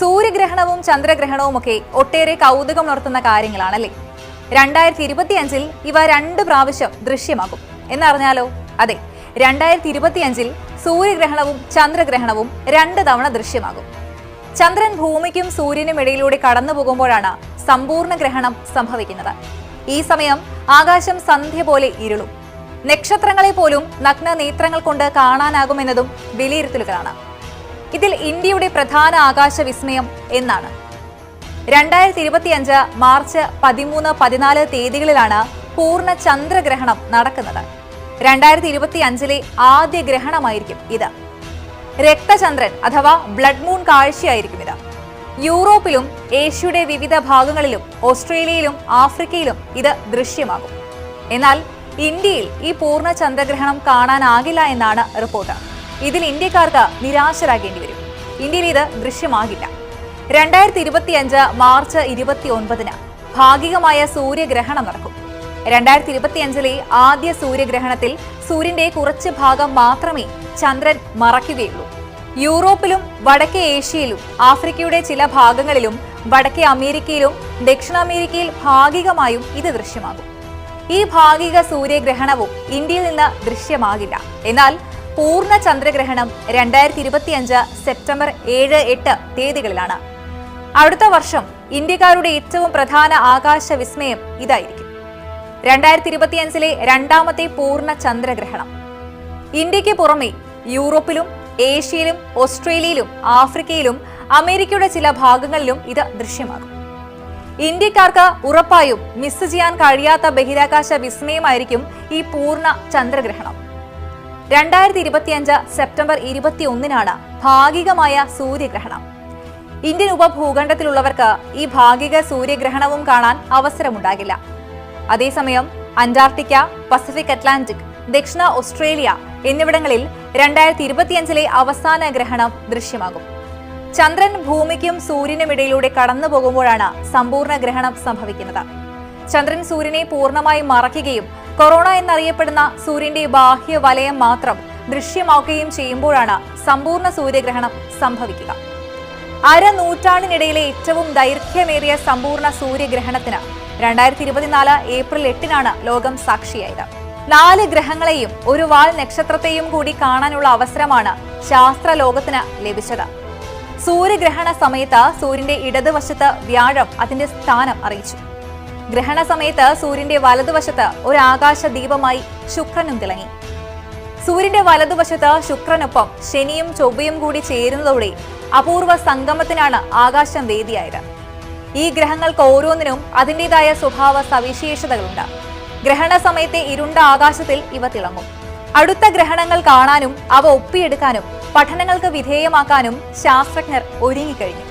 സൂര്യഗ്രഹണവും ചന്ദ്രഗ്രഹണവും ഒക്കെ ഒട്ടേറെ കൗതുകം ഉണർത്തുന്ന കാര്യങ്ങളാണല്ലേ? രണ്ടായിരത്തി ഇരുപത്തിയഞ്ചിൽ ഇവ രണ്ട് പ്രാവശ്യം ദൃശ്യമാകും. എന്നറിഞ്ഞാലോ? അതെ രണ്ടായിരത്തി ഇരുപത്തിയഞ്ചിൽ സൂര്യഗ്രഹണവും ചന്ദ്രഗ്രഹണവും രണ്ട് തവണ ദൃശ്യമാകും. ചന്ദ്രൻ ഭൂമിക്കും സൂര്യനും ഇടയിലൂടെ കടന്നു പോകുമ്പോഴാണ് സമ്പൂർണ ഗ്രഹണം സംഭവിക്കുന്നത്. ഈ സമയം ആകാശം സന്ധ്യ പോലെ ഇരുളും. നക്ഷത്രങ്ങളെ പോലും നഗ്ന നേത്രങ്ങൾ കൊണ്ട് കാണാനാകുമെന്നതും വിലയിരുത്തലുകളാണ്. ഇതിൽ ഇന്ത്യയുടെ പ്രധാന ആകാശ വിസ്മയം എന്നാണ്. രണ്ടായിരത്തി ഇരുപത്തിയഞ്ച് മാർച്ച് പതിമൂന്ന് പതിനാല് തീയതികളിലാണ് പൂർണ ചന്ദ്രഗ്രഹണം നടക്കുന്നത്. രണ്ടായിരത്തി ഇരുപത്തി അഞ്ചിലെ ആദ്യ ഗ്രഹണമായിരിക്കും ഇത്. രക്തചന്ദ്രൻ അഥവാ ബ്ലഡ് മൂൺ കാഴ്ചയായിരിക്കും ഇത്. യൂറോപ്പിലും ഏഷ്യയുടെ വിവിധ ഭാഗങ്ങളിലും ഓസ്ട്രേലിയയിലും ആഫ്രിക്കയിലും ഇത് ദൃശ്യമാകും. എന്നാൽ ഇന്ത്യയിൽ ഈ പൂർണ ചന്ദ്രഗ്രഹണം കാണാനാകില്ല എന്നാണ് റിപ്പോർട്ട്. ഇതിൽ ഇന്ത്യക്കാർക്ക് നിരാശരാകേണ്ടി വരും. ഇന്ത്യയിൽ ഇത് ദൃശ്യമാകില്ല. രണ്ടായിരത്തി ഇരുപത്തിയഞ്ച് മാർച്ച് ഇരുപത്തി ഒൻപതിന് ഭാഗികമായ സൂര്യഗ്രഹണം നടക്കും. രണ്ടായിരത്തി ഇരുപത്തിയഞ്ചിലെ ആദ്യ സൂര്യഗ്രഹണത്തിൽ സൂര്യന്റെ കുറച്ച് ഭാഗം മാത്രമേ ചന്ദ്രൻ മറയ്ക്കുകയുള്ളൂ. യൂറോപ്പിലും വടക്കേ ഏഷ്യയിലും ആഫ്രിക്കയുടെ ചില ഭാഗങ്ങളിലും വടക്കേ അമേരിക്കയിലും ദക്ഷിണാമേരിക്കയിൽ ഭാഗികമായും ഇത് ദൃശ്യമാകും. ഈ ഭാഗിക സൂര്യഗ്രഹണവും ഇന്ത്യയിൽ നിന്ന് ദൃശ്യമാകില്ല. എന്നാൽ പൂർണ ചന്ദ്രഗ്രഹണം രണ്ടായിരത്തി ഇരുപത്തിയഞ്ച് സെപ്റ്റംബർ ഏഴ് എട്ട് തീയതികളിലാണ്. അടുത്ത വർഷം ഇന്ത്യക്കാരുടെ ഏറ്റവും പ്രധാന ആകാശ വിസ്മയം ഇതായിരിക്കും. രണ്ടായിരത്തി ഇരുപത്തിയഞ്ചിലെ രണ്ടാമത്തെ പൂർണ ചന്ദ്രഗ്രഹണം. ഇന്ത്യയ്ക്ക് പുറമെ യൂറോപ്പിലും ഏഷ്യയിലും ഓസ്ട്രേലിയയിലും ആഫ്രിക്കയിലും അമേരിക്കയുടെ ചില ഭാഗങ്ങളിലും ഇത് ദൃശ്യമാകും. ഇന്ത്യക്കാർക്ക് ഉറപ്പായും മിസ് ചെയ്യാൻ കഴിയാത്ത ബഹിരാകാശ വിസ്മയമായിരിക്കും ഈ പൂർണ ചന്ദ്രഗ്രഹണം. രണ്ടായിരത്തി ഇരുപത്തിയഞ്ച് സെപ്റ്റംബർ ഇരുപത്തി ഒന്നിനാണ് ഭാഗികമായ സൂര്യഗ്രഹണം. ഇന്ത്യൻ ഉപഭൂഖണ്ഡത്തിലുള്ളവർക്ക് ഈ ഭാഗിക സൂര്യഗ്രഹണവും കാണാൻ അവസരമുണ്ടാകില്ല. അതേസമയം അന്റാർട്ടിക്ക പസഫിക് അറ്റ്ലാന്റിക് ദക്ഷിണ ഓസ്ട്രേലിയ എന്നിവിടങ്ങളിൽ രണ്ടായിരത്തി ഇരുപത്തിയഞ്ചിലെ അവസാന ഗ്രഹണം ദൃശ്യമാകും. ചന്ദ്രൻ ഭൂമിക്കും സൂര്യനുമിടയിലൂടെ കടന്നു പോകുമ്പോഴാണ് സമ്പൂർണ ഗ്രഹണം സംഭവിക്കുന്നത്. ചന്ദ്രൻ സൂര്യനെ പൂർണമായി മറയ്ക്കുകയും കൊറോണ എന്നറിയപ്പെടുന്ന സൂര്യന്റെ ബാഹ്യ വലയം മാത്രം ദൃശ്യമാക്കുകയും ചെയ്യുമ്പോഴാണ് സമ്പൂർണ സൂര്യഗ്രഹണം സംഭവിക്കുക. അര നൂറ്റാണ്ടിനിടയിലെ ഏറ്റവും ദൈർഘ്യമേറിയ സമ്പൂർണ സൂര്യഗ്രഹണത്തിന് രണ്ടായിരത്തി ഇരുപത്തിനാല് ഏപ്രിൽ എട്ടിനാണ് ലോകം സാക്ഷിയായത്. നാല് ഗ്രഹങ്ങളെയും ഒരു വാൽ നക്ഷത്രത്തെയും കൂടി കാണാനുള്ള അവസരമാണ് ശാസ്ത്ര ലോകത്തിന് ലഭിച്ചത്. സൂര്യഗ്രഹണ സമയത്ത് സൂര്യന്റെ ഇടതുവശത്ത് വ്യാഴം അതിന്റെ സ്ഥാനം അറിയിച്ചു. ഗ്രഹണ സമയത്ത് സൂര്യന്റെ വലതുവശത്ത് ഒരു ആകാശ ദീപമായി ശുക്രനും തിളങ്ങി. സൂര്യന്റെ വലതുവശത്ത് ശുക്രനൊപ്പം ശനിയും ചൊവ്വയും കൂടി ചേരുന്നതോടെ അപൂർവ സംഗമത്തിനാണ് ആകാശം വേദിയായത്. ഈ ഗ്രഹങ്ങൾക്ക് ഓരോന്നിനും അതിന്റെതായ സ്വഭാവ സവിശേഷതകളുണ്ട്. ഗ്രഹണ സമയത്തെ ഇരുണ്ട ആകാശത്തിൽ ഇവ തിളങ്ങും. അടുത്ത ഗ്രഹണങ്ങൾ കാണാനും അവ ഒപ്പിയെടുക്കാനും പഠനങ്ങൾക്ക് വിധേയമാക്കാനും ശാസ്ത്രജ്ഞർ ഒരുങ്ങിക്കഴിഞ്ഞു.